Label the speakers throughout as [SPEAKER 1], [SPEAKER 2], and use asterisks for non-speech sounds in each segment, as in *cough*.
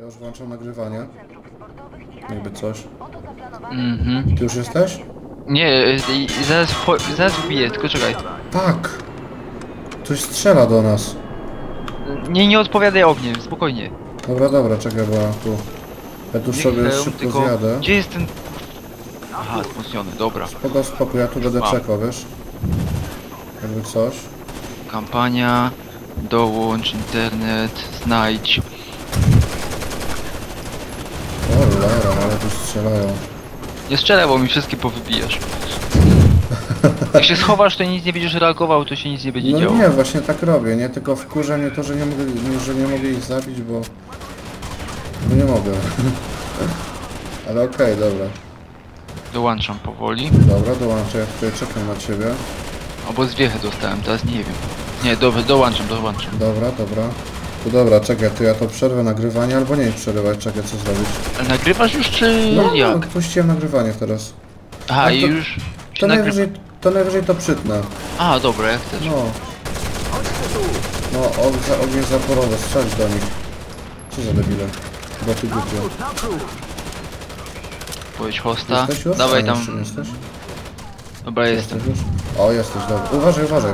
[SPEAKER 1] Ja już włączam nagrywanie. Jakby coś.
[SPEAKER 2] Mhm.
[SPEAKER 1] Ty już jesteś?
[SPEAKER 2] Nie, zaraz, zaraz wbiję, tylko czekaj.
[SPEAKER 1] Tak! Coś strzela do nas.
[SPEAKER 2] Nie, nie odpowiadaj ogniem, spokojnie.
[SPEAKER 1] Dobra, dobra, czekaj, bo ja tu... Ja tu sobie
[SPEAKER 2] hełm,
[SPEAKER 1] szybko
[SPEAKER 2] tylko-
[SPEAKER 1] zjadę.
[SPEAKER 2] Gdzie jest ten... Aha, wzmocniony, dobra.
[SPEAKER 1] Spoko, spokój, ja tu będę czekał, wiesz? Jakby coś.
[SPEAKER 2] Kampania, dołącz, internet, znajdź.
[SPEAKER 1] O lera, ale tu strzelają.
[SPEAKER 2] Nie strzelaj, bo mi wszystkie powybijasz. *laughs* Jak się schowasz, to nic nie będziesz reagował, to się nic nie będzie
[SPEAKER 1] No
[SPEAKER 2] działo.
[SPEAKER 1] nie, właśnie tak robię, nie? Tylko wkurza mnie to, że nie mogę, że nie mogę ich zabić, bo... No nie mogę. *laughs* Ale okej, dobra.
[SPEAKER 2] Dołączam powoli.
[SPEAKER 1] Dobra, dołączę, ja tutaj czekam na ciebie.
[SPEAKER 2] Albo zwiechę dostałem, teraz nie wiem. Nie, dobra, dołączam, dołączam.
[SPEAKER 1] Dobra, dobra. To dobra, czekaj, to ja to przerwę nagrywanie, albo nie przerywać, czekaj, co zrobić.
[SPEAKER 2] Nagrywasz już, czy
[SPEAKER 1] No,
[SPEAKER 2] jak?
[SPEAKER 1] puściłem nagrywanie teraz.
[SPEAKER 2] Aha,
[SPEAKER 1] no
[SPEAKER 2] i
[SPEAKER 1] to-
[SPEAKER 2] już
[SPEAKER 1] To najwyżej, to najwyżej to przytnę.
[SPEAKER 2] A, dobra, jak chcesz.
[SPEAKER 1] No. No, og ogień zaporowy, strzelać do nich. Co za debile. Bo ty głupio.
[SPEAKER 2] Powiedz hosta.
[SPEAKER 1] Jesteś już?
[SPEAKER 2] Dawaj tam.
[SPEAKER 1] jeszcze jesteś?
[SPEAKER 2] Dobra, jestem.
[SPEAKER 1] Jesteś? O, jesteś, dobra. Uważaj, uważaj.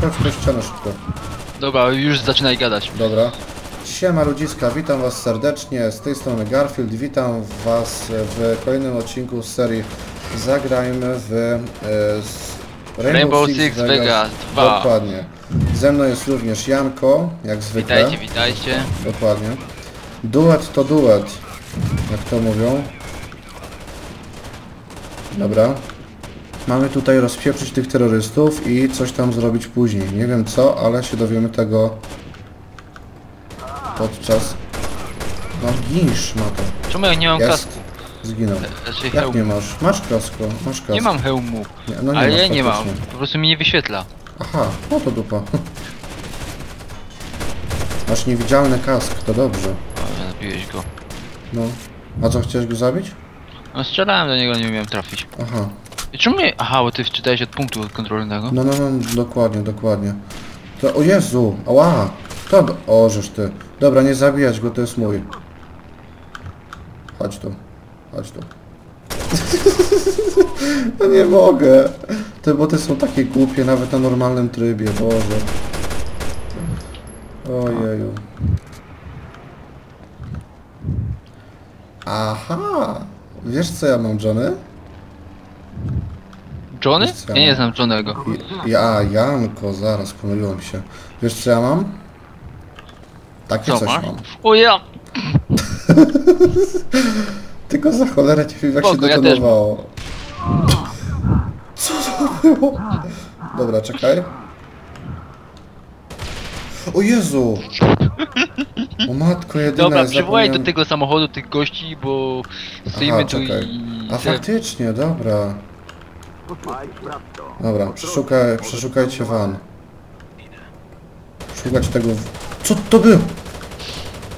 [SPEAKER 1] Chodź po ścianę szybko.
[SPEAKER 2] Dobra, już zaczynaj gadać.
[SPEAKER 1] Dobra. Siema ludziska, witam was serdecznie, z tej strony Garfield, witam was w kolejnym odcinku z serii Zagrajmy w e, z
[SPEAKER 2] Rainbow Six Vegas 2.
[SPEAKER 1] Dokładnie. Ze mną jest również Janko, jak zwykle.
[SPEAKER 2] Witajcie, witajcie.
[SPEAKER 1] Dokładnie. Duet to duet, jak to mówią. Dobra. Mamy tutaj rozpieprzyć tych terrorystów i coś tam zrobić później. Nie wiem co, ale się dowiemy tego podczas... No ginsz ma to.
[SPEAKER 2] Czemu ja nie mam
[SPEAKER 1] Jest.
[SPEAKER 2] kasku?
[SPEAKER 1] Zginął.
[SPEAKER 2] Znaczy
[SPEAKER 1] Jak
[SPEAKER 2] hełmu.
[SPEAKER 1] nie masz? Masz kasko, masz kask.
[SPEAKER 2] Nie mam hełmu.
[SPEAKER 1] Nie, no
[SPEAKER 2] Ale
[SPEAKER 1] masz
[SPEAKER 2] ja nie mam.
[SPEAKER 1] faktycznie.
[SPEAKER 2] Po prostu mi nie wyświetla.
[SPEAKER 1] Aha, no to dupa. Masz niewidzialny kask, to dobrze.
[SPEAKER 2] O, zabiłeś go.
[SPEAKER 1] No. A co, chciałeś go zabić?
[SPEAKER 2] No strzelałem do niego, nie umiałem trafić.
[SPEAKER 1] Aha.
[SPEAKER 2] I czemu mnie... Aha, bo ty wczytałeś od punktu kontrolnego.
[SPEAKER 1] No, no, no, dokładnie, dokładnie. To, o Jezu, ała! To, o, ty. Dobra, nie zabijać go, to jest mój. Chodź tu, chodź tu. *laughs* no nie mogę. Te boty są takie głupie, nawet na normalnym trybie, Boże. Ojeju. Aha! Wiesz co ja mam, Johnny?
[SPEAKER 2] Johnny? Ja nie znam Johnnego.
[SPEAKER 1] I- Ja, Janko, zaraz pomyliłem się. Wiesz co ja mam? Takie
[SPEAKER 2] Co
[SPEAKER 1] coś
[SPEAKER 2] masz?
[SPEAKER 1] mam.
[SPEAKER 2] O ja! *laughs*
[SPEAKER 1] Tylko za cholerę ci jak się
[SPEAKER 2] Spoko, ja też
[SPEAKER 1] detonowało. Co to było? Dobra, czekaj. O Jezu! O matko jedyna,
[SPEAKER 2] Dobra, przywołaj do
[SPEAKER 1] zapomniałem-
[SPEAKER 2] tego samochodu tych gości, bo stoimy tu
[SPEAKER 1] czekaj.
[SPEAKER 2] i...
[SPEAKER 1] A faktycznie, dobra. Dobra, przeszukaj, przeszukajcie van. Szukać tego... w- Co to było?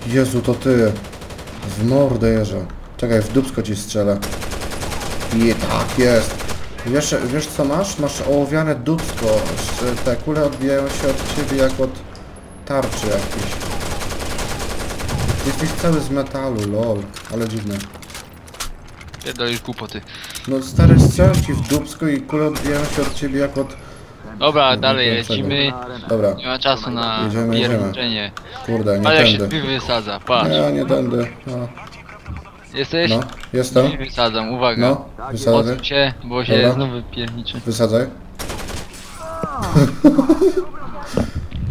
[SPEAKER 1] Jezu, to ty. W mordę jeża. Czekaj, w dupsko ci strzelę. I tak jest. Wiesz, wiesz co masz? Masz ołowiane dupsko. Sz- Te kule odbijają się od ciebie jak od tarczy jakiejś. Jesteś cały z metalu, lol. Ale dziwne.
[SPEAKER 2] Pierdolisz głupoty.
[SPEAKER 1] No stary strzelam ci w dupsko i kule odbijają się od ciebie jak od...
[SPEAKER 2] Dobra, dalej lecimy.
[SPEAKER 1] Dobra,
[SPEAKER 2] Nie ma czasu na
[SPEAKER 1] Jedziemy,
[SPEAKER 2] pierniczenie.
[SPEAKER 1] kurde, nie
[SPEAKER 2] Ale jak się drzwi wysadza, patrz.
[SPEAKER 1] Nie, nie tędy. No,
[SPEAKER 2] Jesteś?
[SPEAKER 1] no jestem.
[SPEAKER 2] Drzwi wysadzam, uwaga.
[SPEAKER 1] No, wysadzaj.
[SPEAKER 2] Odsuń się, bo się
[SPEAKER 1] Dobra.
[SPEAKER 2] znowu pierniczy.
[SPEAKER 1] Wysadzaj. *laughs*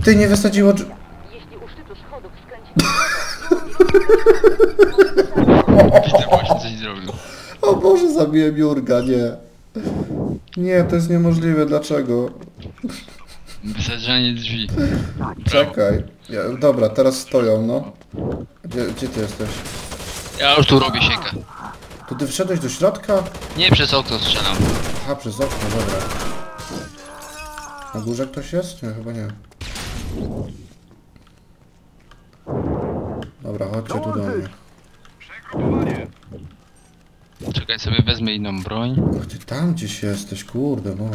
[SPEAKER 1] Ty nie wysadziło drzwi.
[SPEAKER 3] Jeśli u szczytu schodów skręci
[SPEAKER 2] Peter właśnie coś zrobił.
[SPEAKER 1] O Boże, zabiłem Jurga, nie. Nie, to jest niemożliwe, dlaczego?
[SPEAKER 2] Wysadzanie drzwi.
[SPEAKER 1] Czekaj. Ja, dobra, teraz stoją, no. Gdzie, gdzie ty jesteś?
[SPEAKER 2] Ja już tu robię siekę.
[SPEAKER 1] To ty wszedłeś do środka?
[SPEAKER 2] Nie przez okno strzelam.
[SPEAKER 1] Aha, przez okno, dobra. Na górze ktoś jest? Nie, chyba nie. Dobra, chodźcie tu do mnie.
[SPEAKER 2] Czekaj sobie wezmę inną broń.
[SPEAKER 1] Ach, ty tam gdzieś jesteś, kurde, no.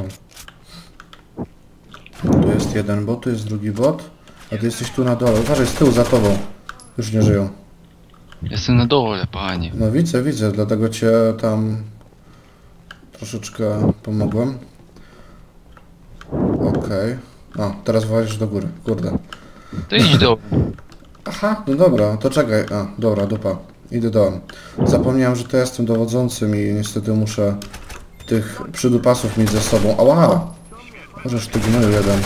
[SPEAKER 1] Tu jest jeden bot, tu jest drugi bot. A ty jesteś tu na dole. Uważaj, z tyłu za tobą. Już nie żyją.
[SPEAKER 2] Jestem na dole, panie.
[SPEAKER 1] No widzę, widzę, dlatego cię tam troszeczkę pomogłem. Okej. A, teraz walisz do góry, kurde.
[SPEAKER 2] To idź do...
[SPEAKER 1] Aha, no dobra, to czekaj. A, dobra, dupa. Idę dołem. Zapomniałem, że to jestem dowodzącym i niestety muszę tych przydupasów mieć ze sobą. Ała! Możesz ty gnoju jeden.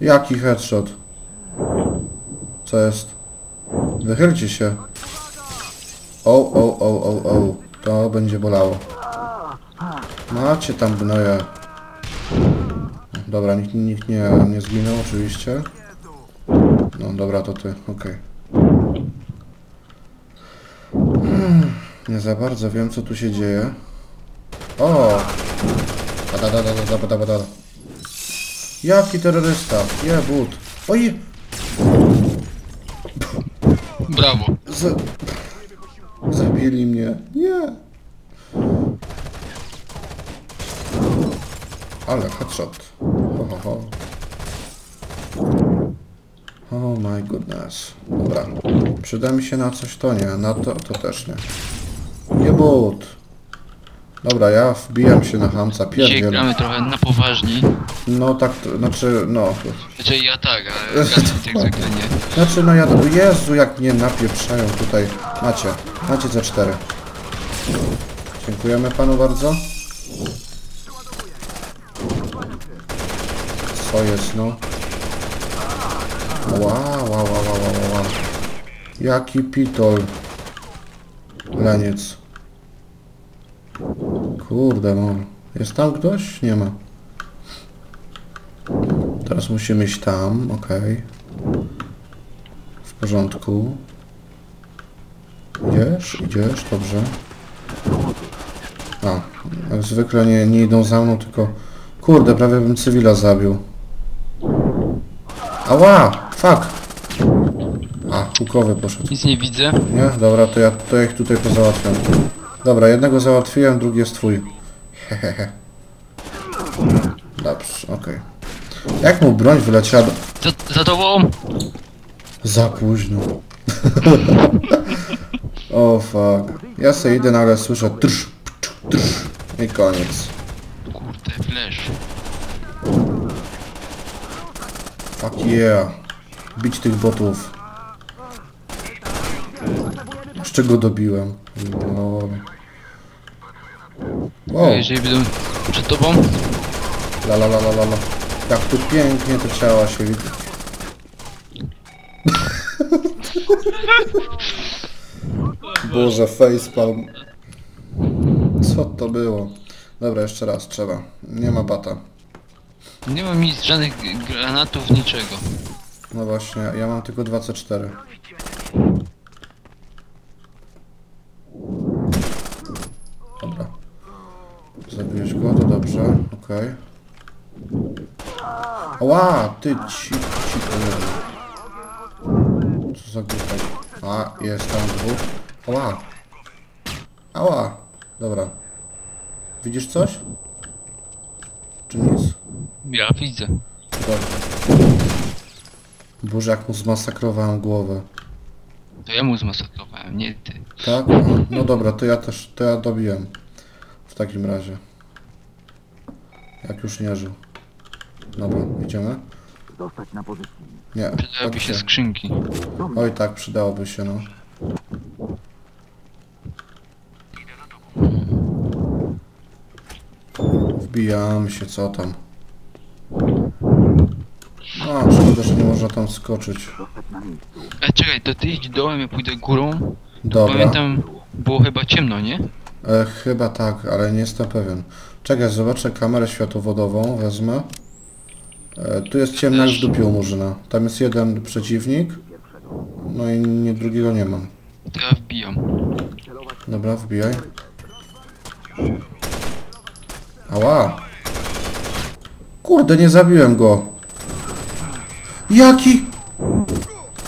[SPEAKER 1] Jaki headshot? Co jest? Wychylcie się. O, o, o, o, o. To będzie bolało. Macie tam gnoje. Dobra, nikt, nikt nie, nie zginął oczywiście. No dobra, to ty, okej. Hmm, Nie za bardzo wiem, co tu się dzieje. O! Bada, da, da, da, da, da, da, da. Jaki terrorysta? Je, but. Oj!
[SPEAKER 2] Brawo.
[SPEAKER 1] Z... Zabili mnie. Nie! Ale headshot. Ho, ho, ho. Oh my goodness. Dobra. Przyda mi się na coś to nie, na to to też nie. Nie but. Dobra, ja wbijam się na hamca,
[SPEAKER 2] Dzisiaj
[SPEAKER 1] pierdziel.
[SPEAKER 2] gramy trochę na poważniej.
[SPEAKER 1] No tak, to- znaczy, no.
[SPEAKER 2] Znaczy ja tak, ale *laughs* jak zwykle nie.
[SPEAKER 1] Znaczy, no ja, Jezu, jak mnie napieprzają tutaj. Macie, macie za cztery. Dziękujemy panu bardzo. Co jest, no? Wow, wow, wow, wow, wow. Jaki pitol. Leniec. Kurde, no. Jest tam ktoś? Nie ma. Teraz musimy iść tam, okej. W porządku. Idziesz? Idziesz? Dobrze. A, jak zwykle nie, nie idą za mną, tylko... Kurde, prawie bym cywila zabił. Ała! Fuck! A, hukowy poszedł.
[SPEAKER 2] Nic nie widzę.
[SPEAKER 1] Nie? Dobra, to ja, to ja ich tutaj pozałatwiam. Dobra, jednego załatwiłem, drugi jest twój. Hehehe. Dobrze, okej. Jak mu broń wyleciała do...
[SPEAKER 2] Za, za tobą!
[SPEAKER 1] Za późno. *laughs* o fuck. Ja sobie idę, nagle słyszę trz, pcz, trz i koniec.
[SPEAKER 2] Kurde, flash.
[SPEAKER 1] Fuck yeah. Bić tych botów. Z czego dobiłem? No. Wow.
[SPEAKER 2] Jeżeli będą przed tobą,
[SPEAKER 1] La la la la la. Jak tu pięknie te ciała się widzi. *laughs* Boże, facepalm. Co to było? Dobra, jeszcze raz, trzeba. Nie ma bata.
[SPEAKER 2] nie mam nic, żadnych granatów, niczego.
[SPEAKER 1] No właśnie, ja mam tylko 24. Dobra. Zabiłeś go, to dobrze, okej. Ła, ty ci, ci Co za głupek. A, jest tam dwóch. Ała. Ała. Dobra. Widzisz coś? Czy nic?
[SPEAKER 2] Ja widzę.
[SPEAKER 1] Dobrze. Boże, jak mu zmasakrowałem głowę.
[SPEAKER 2] To ja mu zmasakrowałem, nie ty.
[SPEAKER 1] Tak? No dobra, to ja też, to ja dobiłem. W takim razie. Jak już nie żył. Dobra, idziemy?
[SPEAKER 4] Dostać na pozycji.
[SPEAKER 1] Nie.
[SPEAKER 2] Przydałyby
[SPEAKER 1] tak
[SPEAKER 2] się skrzynki.
[SPEAKER 1] Oj tak, przydałoby się, no. Wbijamy się, co tam. A, szkoda, że nie można tam skoczyć.
[SPEAKER 2] E, czekaj, to ty idź dołem, ja pójdę górą.
[SPEAKER 1] Dobra.
[SPEAKER 2] Pamiętam, było chyba ciemno, nie?
[SPEAKER 1] E, chyba tak, ale nie jestem pewien. Czekaj, zobaczę kamerę światłowodową, wezmę. E, tu jest w dupie u Murzyna. Tam jest jeden przeciwnik. No i nie, drugiego nie mam.
[SPEAKER 2] To ja wbijam.
[SPEAKER 1] Dobra, wbijaj. Ała! Kurde, nie zabiłem go! Jaki?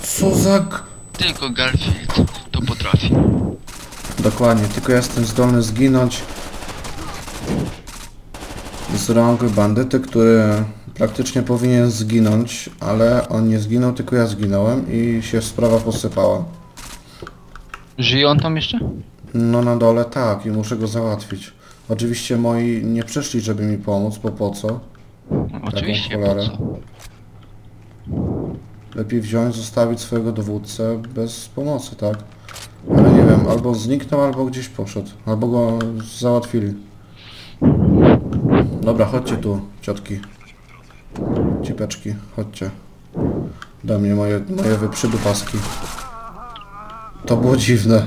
[SPEAKER 1] Co za...
[SPEAKER 2] Tylko Garfield to potrafi.
[SPEAKER 1] Dokładnie, tylko ja jestem zdolny zginąć z rąk bandyty, który praktycznie powinien zginąć, ale on nie zginął, tylko ja zginąłem i się sprawa posypała.
[SPEAKER 2] Żyje on tam jeszcze?
[SPEAKER 1] No na dole tak i muszę go załatwić. Oczywiście moi nie przyszli, żeby mi pomóc, bo po co?
[SPEAKER 2] No, Oczywiście, po co?
[SPEAKER 1] Lepiej wziąć, zostawić swojego dowódcę bez pomocy, tak? Ale nie wiem, albo zniknął, albo gdzieś poszedł. Albo go załatwili. Dobra, chodźcie tu, ciotki. Cipeczki, chodźcie. Do mnie moje, moje wyprzydupaski. To było dziwne.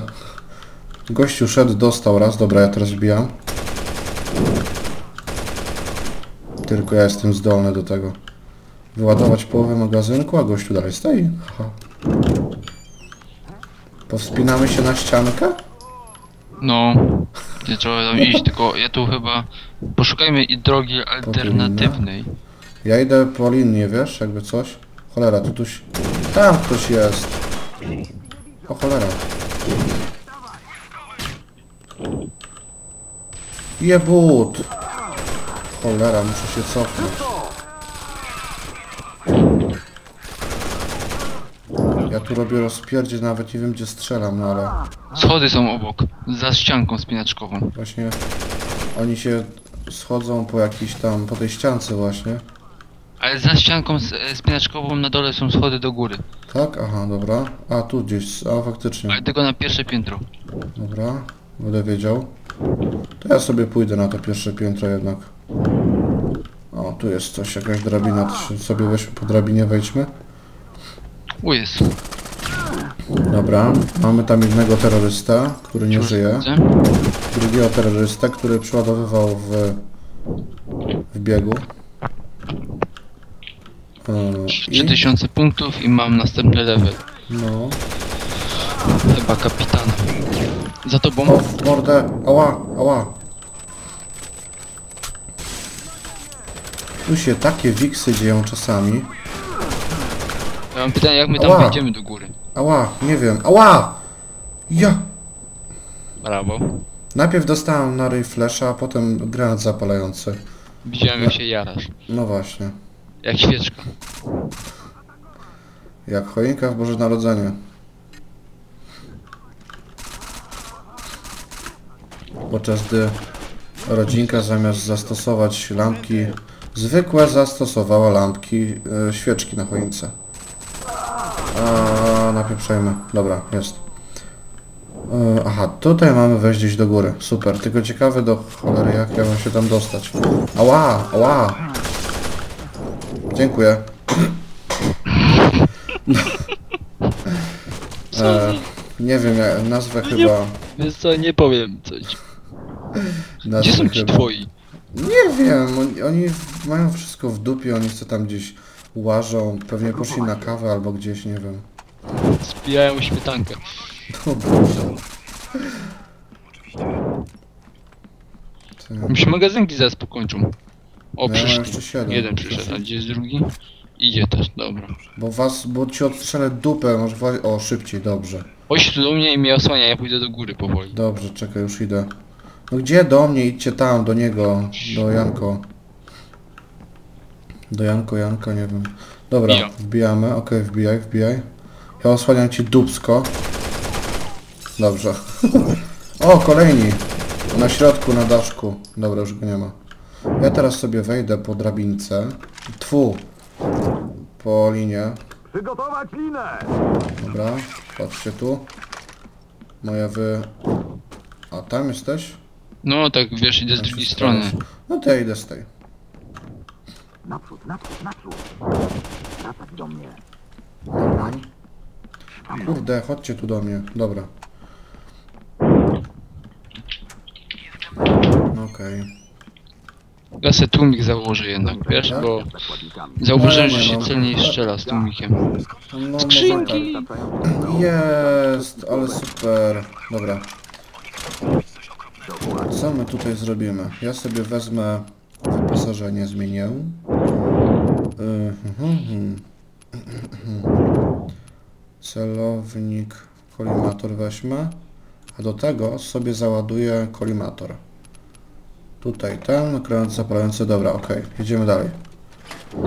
[SPEAKER 1] Gościu szedł, dostał raz. Dobra, ja teraz wbijam. Tylko ja jestem zdolny do tego. Wyładować połowę magazynku, a gościu dalej stoi. Haha. Powspinamy się na ściankę?
[SPEAKER 2] No, nie trzeba tam iść, *laughs* tylko ja tu chyba... Poszukajmy i drogi alternatywnej.
[SPEAKER 1] Ja idę po linię, wiesz, jakby coś. Cholera, tu tuś... Tam ktoś jest. O cholera. Jebut! Cholera, muszę się cofnąć. Ja tu robię rozpierdzie, nawet nie wiem gdzie strzelam, no ale
[SPEAKER 2] Schody są obok, za ścianką spinaczkową.
[SPEAKER 1] właśnie oni się schodzą po jakiejś tam, po tej ściance właśnie.
[SPEAKER 2] Ale za ścianką spinaczkową na dole są schody do góry.
[SPEAKER 1] Tak? Aha, dobra. A, tu gdzieś, a faktycznie.
[SPEAKER 2] Ale tylko na pierwsze piętro.
[SPEAKER 1] Dobra, będę wiedział. To ja sobie pójdę na to pierwsze piętro jednak. O, tu jest coś, jakaś drabina, to sobie weźmy po drabinie, wejdźmy.
[SPEAKER 2] U jest.
[SPEAKER 1] Dobra, mamy tam jednego terrorysta, który nie
[SPEAKER 2] Już
[SPEAKER 1] żyje.
[SPEAKER 2] widzę.
[SPEAKER 1] Drugiego terrorysta, który przeładowywał w, w biegu. E, I,
[SPEAKER 2] 3000 punktów i mam następny level.
[SPEAKER 1] no.
[SPEAKER 2] Chyba kapitana. Za tobą?
[SPEAKER 1] W mordę! Ała, ała! Tu się takie wiksy dzieją czasami.
[SPEAKER 2] Ja mam pytanie, jak my tam
[SPEAKER 1] Ała.
[SPEAKER 2] wejdziemy do góry?
[SPEAKER 1] Ała, nie wiem. Ała! Ja!
[SPEAKER 2] Brawo.
[SPEAKER 1] Najpierw dostałem na ryj flesza, a potem granat zapalający.
[SPEAKER 2] Widziałem jak się jarasz.
[SPEAKER 1] No właśnie.
[SPEAKER 2] Jak świeczka.
[SPEAKER 1] Jak choinka w Boże Narodzenie. Podczas gdy rodzinka zamiast zastosować lampki zwykłe, zastosowała lampki, e, świeczki na choince. A napieprzajmy. Dobra, jest. E, aha, tutaj mamy wejść gdzieś do góry. Super, tylko ciekawe do cholery jak ja mam się tam dostać. Ała, ała! Dziękuję. *laughs* E, nie wiem, nazwę chyba...
[SPEAKER 2] Więc co, nie powiem coś. Gdzie są ci
[SPEAKER 1] chyba-
[SPEAKER 2] twoi?
[SPEAKER 1] Nie wiem, oni, oni mają wszystko w dupie, oni co tam gdzieś łażą, pewnie poszli na kawę albo gdzieś, nie wiem.
[SPEAKER 2] Spijają śmietankę.
[SPEAKER 1] O Boże. Ty,
[SPEAKER 2] Mi się magazynki zaraz pokończą. O,
[SPEAKER 1] No ja mam
[SPEAKER 2] przyszedł.
[SPEAKER 1] siedem.
[SPEAKER 2] Jeden przyszedł, a gdzie jest drugi? Idzie też, dobra.
[SPEAKER 1] Bo was, bo ci odstrzelę dupę, może wali... O, szybciej, dobrze.
[SPEAKER 2] Chodź tu do mnie i mnie osłania, ja pójdę do góry powoli.
[SPEAKER 1] Dobrze, czekaj, już idę. No gdzie do mnie? Idźcie tam, do niego, do Janko. Do Janko, Janka, nie wiem. Dobra,
[SPEAKER 2] Wbijam.
[SPEAKER 1] wbijamy, okej, wbijaj, wbijaj. Ja osłaniam ci dupsko. Dobrze. *laughs* o, kolejni. Na środku, na daszku. Dobra, już go nie ma. Ja teraz sobie wejdę po drabince. Tfu. Po linie.
[SPEAKER 4] Przygotować linę!
[SPEAKER 1] Dobra, patrzcie tu. Moja wy... A tam jesteś?
[SPEAKER 2] No tak, wiesz, idę z drugiej strony.
[SPEAKER 1] No to ja idę z tej.
[SPEAKER 4] Naprzód, naprzód, naprzód! Wracać do mnie.
[SPEAKER 1] Dobra. Kurde, chodźcie tu do mnie. Dobra. Okej.
[SPEAKER 2] Ja se tłumik założę jednak, wiesz,
[SPEAKER 1] Tak?
[SPEAKER 2] bo
[SPEAKER 4] Zakładnikami.
[SPEAKER 2] zauważyłem,
[SPEAKER 1] No,
[SPEAKER 2] że się
[SPEAKER 1] no.
[SPEAKER 2] celniej strzela z tłumikiem.
[SPEAKER 1] No, może
[SPEAKER 2] Skrzynki!
[SPEAKER 1] tak. Jest, ale super. Dobra. Co my tutaj zrobimy? Ja sobie wezmę wyposażenie, zmienię. Yy, mhm, mhm. Celownik, kolimator weźmę. A do tego sobie załaduję kolimator. Tutaj ten, granat zapalający. Dobra, okej, jedziemy dalej.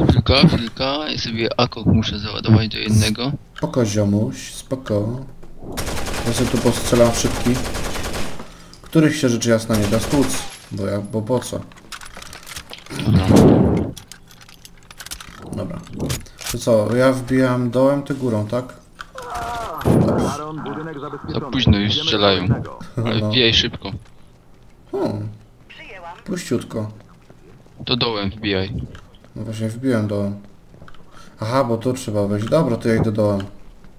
[SPEAKER 2] Chwilka, chwilka, ja sobie akok muszę załadować do jednego.
[SPEAKER 1] Spoko ziomuś, spoko. Ja sobie tu postrzelam szybki. Których się rzecz jasna nie da stłuc. Bo jak, bo po co? Dobra. To co, ja wbijam dołem, ty górą, tak?
[SPEAKER 4] Baron, budynek zabezpieczony.
[SPEAKER 2] Za późno już
[SPEAKER 4] Idziemy do
[SPEAKER 2] strzelają. Ale
[SPEAKER 1] No.
[SPEAKER 2] wbijaj szybko.
[SPEAKER 1] Hmm, puściutko.
[SPEAKER 2] To dołem wbijaj.
[SPEAKER 1] No właśnie wbiłem dołem. Aha, bo tu trzeba wejść. Dobra, to ja idę dołem.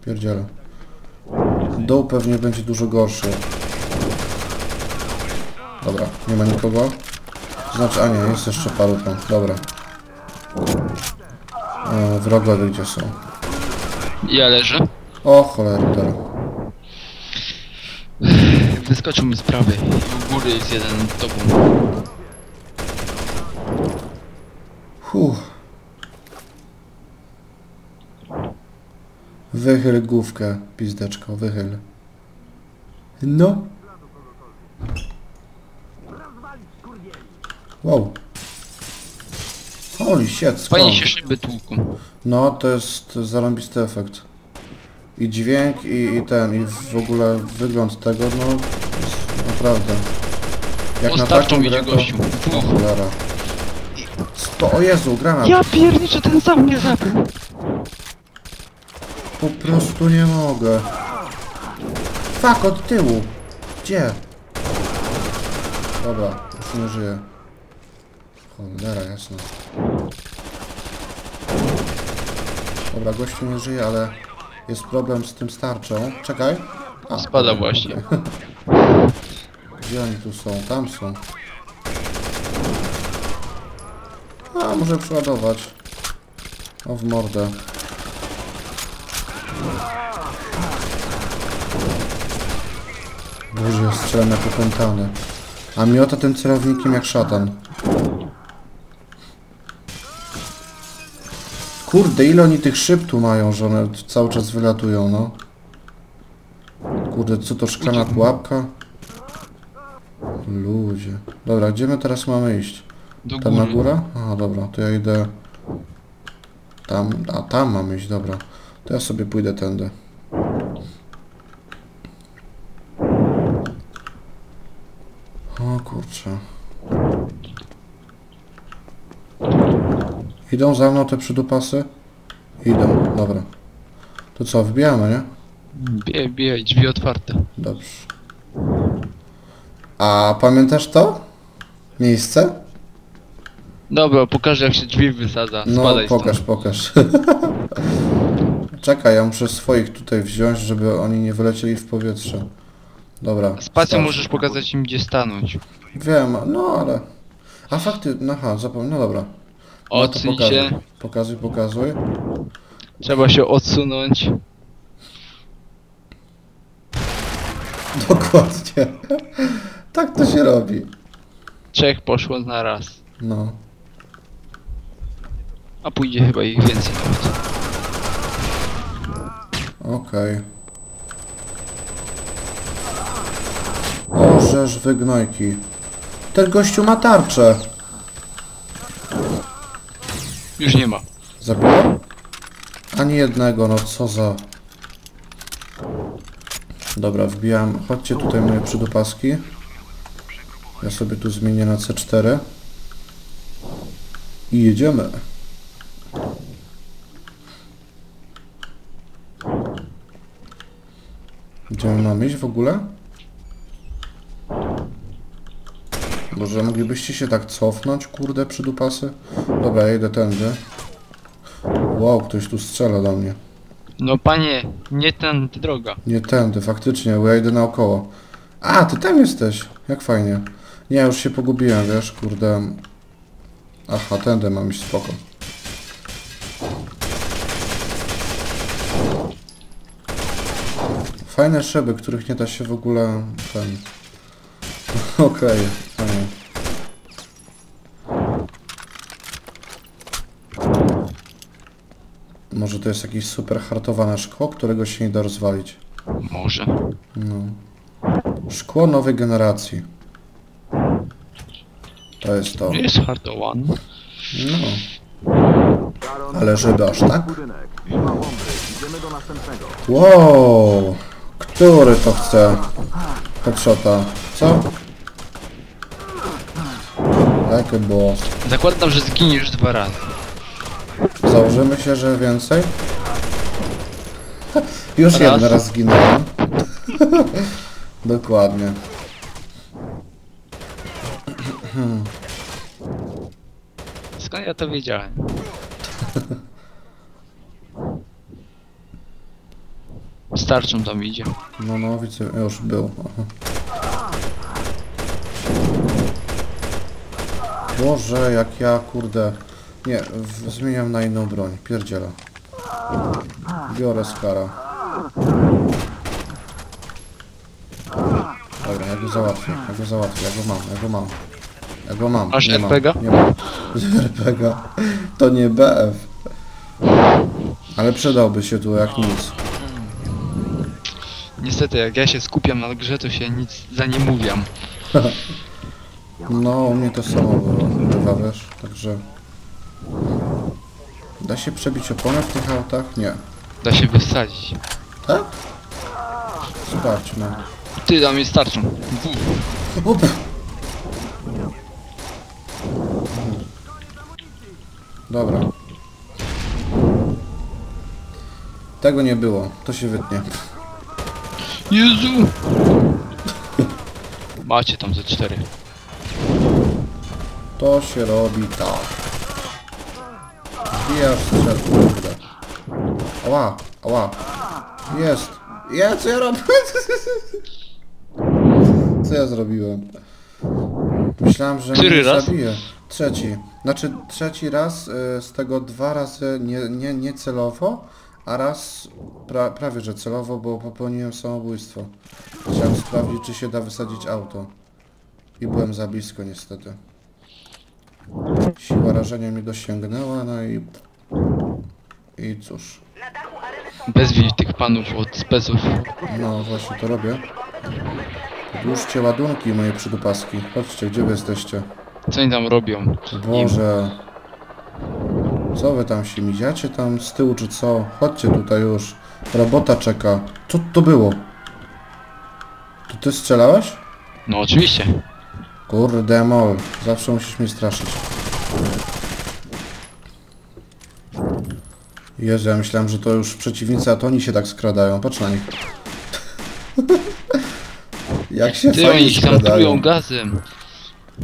[SPEAKER 1] Pierdzielę. Dół pewnie będzie dużo gorszy. Dobra, nie ma nikogo. Znaczy, a nie, jest jeszcze paru tam. Dobra. E, wrogowie gdzie są?
[SPEAKER 2] Ja leżę.
[SPEAKER 1] O cholera.
[SPEAKER 2] Wyskoczył mi z prawej. U góry jest jeden nad tobą.
[SPEAKER 1] Huh. Wychyl główkę, pizdeczko, wychyl. No. Wow. Holy shit, skąd?
[SPEAKER 2] Fajnie się szyby tłuką.
[SPEAKER 1] No, to jest zarąbisty efekt. I dźwięk, i, i ten, i w ogóle wygląd tego, no, jest naprawdę. Jak na taką grę, to...
[SPEAKER 2] gościu.
[SPEAKER 1] O cholera. Sto, o Jezu, granat.
[SPEAKER 2] Ja pierniczę, ten sam mnie zabił.
[SPEAKER 1] Po prostu nie mogę. Fuck, od tyłu. Gdzie? Dobra, już nie żyję. Cholera, jasno. Dobra, gościu nie żyje, ale jest problem z tym starczą. Czekaj. A,
[SPEAKER 2] Spada właśnie. *laughs*
[SPEAKER 1] Gdzie oni tu są? Tam są. A, może przeładować. O, w mordę. Boże, strzelam jak opętany. A miota tym celownikiem jak szatan. Kurde, ile oni tych szyb tu mają, że one cały czas wylatują, no. Kurde, co to szklana pułapka? Ludzie. Dobra, gdzie my teraz mamy iść?
[SPEAKER 2] Do
[SPEAKER 1] Tam na
[SPEAKER 2] góry.
[SPEAKER 1] górę? Aha, dobra, to ja idę... Tam, a tam mamy iść, dobra. To ja sobie pójdę tędy. O kurczę. Idą za mną te przydupasy? Idą, dobra. To co, wbijamy, nie?
[SPEAKER 2] Bijaj, bijaj, drzwi otwarte.
[SPEAKER 1] Dobrze. A pamiętasz to? Miejsce?
[SPEAKER 2] Dobra, pokażę jak się drzwi wysadza.
[SPEAKER 1] No,
[SPEAKER 2] Spadaj
[SPEAKER 1] pokaż,
[SPEAKER 2] stąd.
[SPEAKER 1] pokaż. *laughs* Czekaj, ja muszę swoich tutaj wziąć, żeby oni nie wylecieli w powietrze. Dobra.
[SPEAKER 2] Spacją możesz pokazać im gdzie stanąć.
[SPEAKER 1] Wiem, no ale... A fakty, aha, zapomnę, no dobra. No
[SPEAKER 2] Odsuń
[SPEAKER 1] pokazuj.
[SPEAKER 2] się.
[SPEAKER 1] Pokazuj, pokazuj.
[SPEAKER 2] Trzeba się odsunąć. *laughs*
[SPEAKER 1] Dokładnie. tak to się robi.
[SPEAKER 2] Trzech poszło na raz.
[SPEAKER 1] No.
[SPEAKER 2] A pójdzie chyba ich więcej nawet.
[SPEAKER 1] Okej. O, żeż wygnojki. Ten gościu ma tarczę.
[SPEAKER 2] Już nie ma.
[SPEAKER 1] Zabiłem? Ani jednego, no co za... Dobra, wbijam. Chodźcie tutaj moje przydupaski. Ja sobie tu zmienię na C4. I jedziemy. Gdzie my mamy iść w ogóle? Może moglibyście się tak cofnąć, kurde, przydupasy? Dobra, ja idę tędy. Wow, ktoś tu strzela do mnie.
[SPEAKER 2] No panie, nie ten droga.
[SPEAKER 1] Nie tędy, faktycznie, bo ja idę naokoło. A, ty tam jesteś. Jak fajnie. Nie, już się pogubiłem, wiesz, kurde. Aha, tędy mam iść, spoko. Fajne szyby, których nie da się w ogóle ten... *laughs* Okej, fajnie. Może to jest jakieś super hartowane szkło, którego się nie da rozwalić.
[SPEAKER 2] Może.
[SPEAKER 1] No. Szkło nowej generacji. To jest to.
[SPEAKER 2] Jest hardowan.
[SPEAKER 1] No. Ale żeby aż tak? Wow! Który to chce? Headshota. Co? Jakie było?
[SPEAKER 2] Zakładam, że zginiesz dwa razy.
[SPEAKER 1] Założymy się, że więcej? *laughs* Już
[SPEAKER 2] Raz.
[SPEAKER 1] jeden raz zginąłem. *laughs* Dokładnie.
[SPEAKER 2] Skąd ja to wiedziałem? *laughs* Starczą tam idzie.
[SPEAKER 1] No, no, widzę, już był. Aha. Boże, jak ja, kurde... Nie, w, zmieniam na inną broń. Pierdziela. Biorę skara. Dobra, ja go załatwię, ja go załatwię, ja go mam, ja go mam. Ja go mam,
[SPEAKER 2] Masz
[SPEAKER 1] nie mam, nie mam. *laughs* RPG. To nie BF. Ale przydałby się tu jak nic.
[SPEAKER 2] Niestety, jak ja się skupiam na grze, to się nic za nie mówiam. *laughs*
[SPEAKER 1] No, u mnie to samo było, bywa, wiesz, także... Da się przebić oponę w tych autach? Nie.
[SPEAKER 2] Da się wysadzić.
[SPEAKER 1] Tak? Sprawdźmy.
[SPEAKER 2] Ty, tam jest starczą.
[SPEAKER 1] Up. Dobra. Tego nie było, to się wytnie.
[SPEAKER 2] Jezu! Macie tam ze cztery.
[SPEAKER 1] To się robi tak. Wbijasz strzel, kurde. Ała, ała. Jest. Ja co ja robię? *laughs* Co ja zrobiłem? Myślałem, że
[SPEAKER 2] Który
[SPEAKER 1] mnie
[SPEAKER 2] raz?
[SPEAKER 1] zabije. Trzeci. Znaczy trzeci raz, y, z tego dwa razy nie, nie, nie celowo, a raz pra, prawie że celowo, bo popełniłem samobójstwo. Chciałem sprawdzić, czy się da wysadzić auto. I byłem za blisko niestety. Siła rażenia mnie dosięgnęła, no i... I cóż.
[SPEAKER 2] Bez tych panów od speców.
[SPEAKER 1] No właśnie to robię. Dłużcie ładunki moje przydupaski. Chodźcie, gdzie wy jesteście?
[SPEAKER 2] Co oni tam robią?
[SPEAKER 1] Boże. Co wy tam się miziacie tam z tyłu czy co? Chodźcie tutaj już. Robota czeka. Co to było? To ty strzelałeś?
[SPEAKER 2] No oczywiście.
[SPEAKER 1] Kurde mol. Zawsze musisz mnie straszyć. Jezu, ja myślałem, że to już przeciwnicy, a to oni się tak skradają. Patrz na nich. *laughs* Jak się
[SPEAKER 2] Ty,
[SPEAKER 1] fajnie
[SPEAKER 2] oni się tam trują gazem.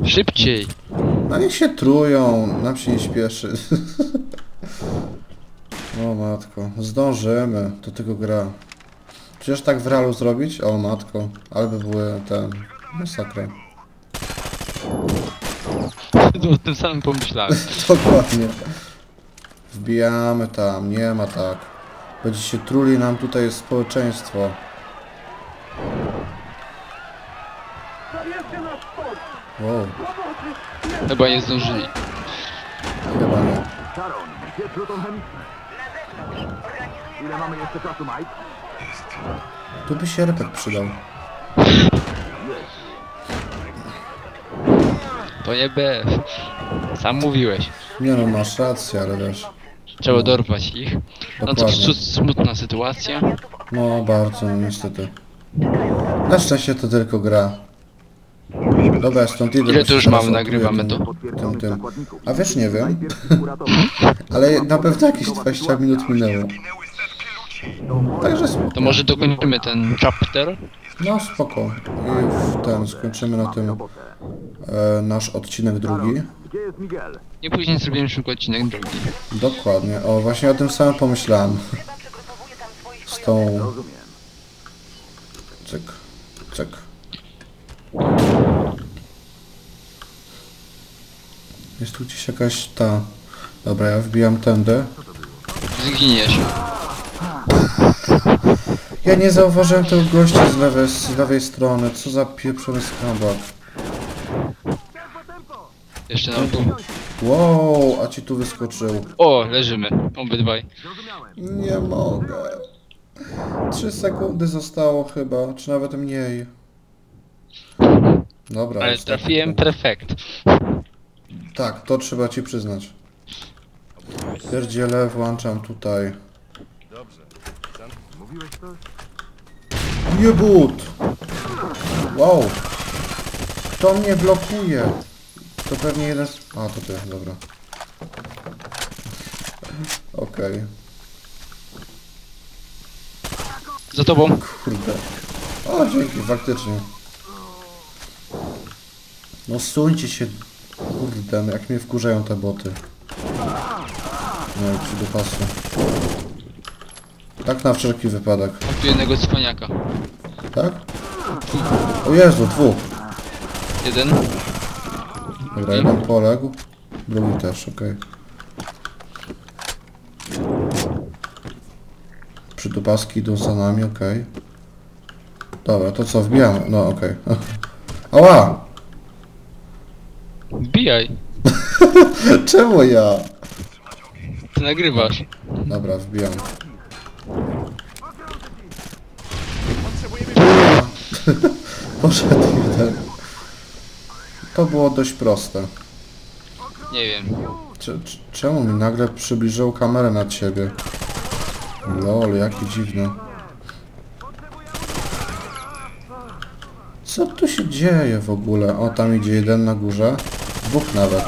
[SPEAKER 2] Szybciej.
[SPEAKER 1] No niech się trują, nam się nie śpieszy. *laughs* o matko, zdążymy, to tylko gra. Przecież tak w realu zrobić? O matko, ale by były ten... masakra.
[SPEAKER 2] To o tym samym pomyślałem. *laughs*
[SPEAKER 1] Dokładnie. Wbijamy tam, nie ma tak. Będzie się truli nam tutaj społeczeństwo. Wow,
[SPEAKER 2] Chyba nie zdążyli.
[SPEAKER 1] chyba nie.
[SPEAKER 4] Sharon, gdzie pluton chemiczny? Ile mamy jeszcze czasu, Mike?
[SPEAKER 1] Tu by się repek przydał.
[SPEAKER 2] To nie BF. Sam mówiłeś.
[SPEAKER 1] Nie no, masz rację, ale wiesz.
[SPEAKER 2] Trzeba dorwać ich. No to
[SPEAKER 1] Dokładnie.
[SPEAKER 2] smutna sytuacja.
[SPEAKER 1] No bardzo, no niestety. Na szczęście to tylko gra. Dobra, stąd idę.
[SPEAKER 2] Ile to już mamy, nagrywamy
[SPEAKER 1] odkuję
[SPEAKER 2] to?
[SPEAKER 1] tym- tym. A wiesz, nie wiem, *laughs* ale na pewno jakieś 20 minut minęło. Także spoko.
[SPEAKER 2] To może dokończymy ten chapter?
[SPEAKER 1] No spoko. I w ten skończymy na tym. E, nasz odcinek drugi.
[SPEAKER 4] Gdzie jest Miguel?
[SPEAKER 2] I później zrobimy szybko odcinek drugi.
[SPEAKER 1] Dokładnie. O, właśnie o tym samym pomyślałem. Z tą...
[SPEAKER 4] Rozumiem.
[SPEAKER 1] Cyk. Cyk. Jest tu gdzieś jakaś ta... Dobra, ja wbijam tędy.
[SPEAKER 2] Zginiesz.
[SPEAKER 1] Ja nie zauważyłem tego gościa z lewej, z lewej strony. Co za pieprzony skambak.
[SPEAKER 2] Jeszcze nam tu.
[SPEAKER 1] Wow, a ci tu wyskoczył.
[SPEAKER 2] O, leżymy. Obydwaj.
[SPEAKER 1] Nie mogę. Trzy sekundy zostało chyba, czy nawet mniej. Dobra.
[SPEAKER 2] Ale
[SPEAKER 1] już tak.
[SPEAKER 2] trafiłem perfekt.
[SPEAKER 1] Tak, to trzeba ci przyznać. Pierdziele, włączam tutaj. Jebut! Wow! Kto mnie blokuje? To pewnie jeden z... A, to ty, dobra. Okej.
[SPEAKER 2] Za tobą.
[SPEAKER 1] Kurde. O, dzięki, faktycznie. No suńcie się. Kurde, jak mnie wkurzają te boty. No jak się do pasu. Tak na wszelki wypadek.
[SPEAKER 2] Mam tu jednego cwaniaka.
[SPEAKER 1] Tak? O Jezu, dwóch.
[SPEAKER 2] Jeden.
[SPEAKER 1] Dobra, jeden poległ. Drugi też, okej. Przytupaski idą za nami, okej. Dobra, to co, wbijamy? No, okej. *laughs* Ała!
[SPEAKER 2] Wbijaj. *laughs*
[SPEAKER 1] Czemu ja?
[SPEAKER 2] Ty nagrywasz.
[SPEAKER 1] Dobra, wbijam. *laughs* Poszedł jeden. To było dość proste.
[SPEAKER 2] Nie wiem.
[SPEAKER 1] Cze- cze- Czemu mi nagle przybliżył kamerę nad siebie? Lol, jaki dziwny. Co tu się dzieje w ogóle? O, tam idzie jeden na górze. Dwóch nawet.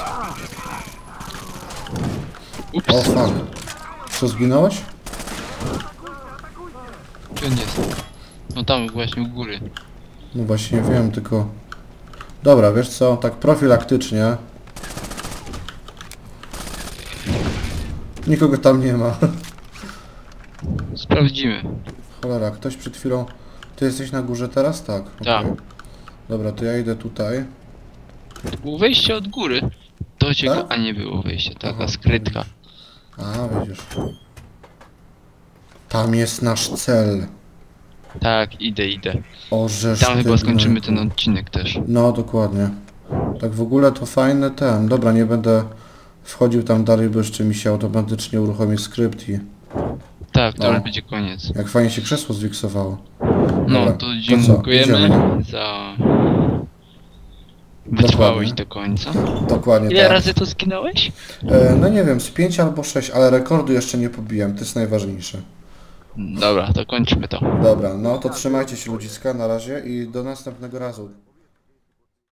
[SPEAKER 2] Ups.
[SPEAKER 1] O, fuck. Co, zginąłeś?
[SPEAKER 2] Gdzie on jest? No tam właśnie u góry.
[SPEAKER 1] No właśnie wiem, tylko... Dobra, wiesz co, tak profilaktycznie... Nikogo tam nie ma. *laughs*
[SPEAKER 2] Sprawdzimy.
[SPEAKER 1] Cholera, ktoś przed chwilą... Ty jesteś na górze teraz? Tak.
[SPEAKER 2] Tak.
[SPEAKER 1] okej. Dobra, to ja idę tutaj.
[SPEAKER 2] To było wejście od góry. Do ciebie,
[SPEAKER 1] Tak?
[SPEAKER 2] a nie było wejście, taka
[SPEAKER 1] Aha.
[SPEAKER 2] skrytka.
[SPEAKER 1] A, widzisz. Tam jest nasz cel.
[SPEAKER 2] Tak, idę, idę.
[SPEAKER 1] Orzesz
[SPEAKER 2] Tam chyba skończymy ten odcinek też.
[SPEAKER 1] No, dokładnie. Tak w ogóle to fajny ten. Dobra, nie będę wchodził tam dalej, bo jeszcze mi się automatycznie uruchomi skrypt i
[SPEAKER 2] Tak, to
[SPEAKER 1] No.
[SPEAKER 2] już będzie koniec.
[SPEAKER 1] jak fajnie się krzesło zwiksowało.
[SPEAKER 2] No,
[SPEAKER 1] Dobra,
[SPEAKER 2] to dziękujemy
[SPEAKER 1] idziemy?
[SPEAKER 2] za... Wytrwałeś do końca.
[SPEAKER 1] Dokładnie
[SPEAKER 2] Ile
[SPEAKER 1] tak.
[SPEAKER 2] razy to zginąłeś?
[SPEAKER 1] E, no nie wiem, z 5 albo 6, ale rekordu jeszcze nie pobiłem, to jest najważniejsze.
[SPEAKER 2] Dobra, to kończymy to.
[SPEAKER 1] Dobra, no to trzymajcie się ludziska, na razie i do następnego razu.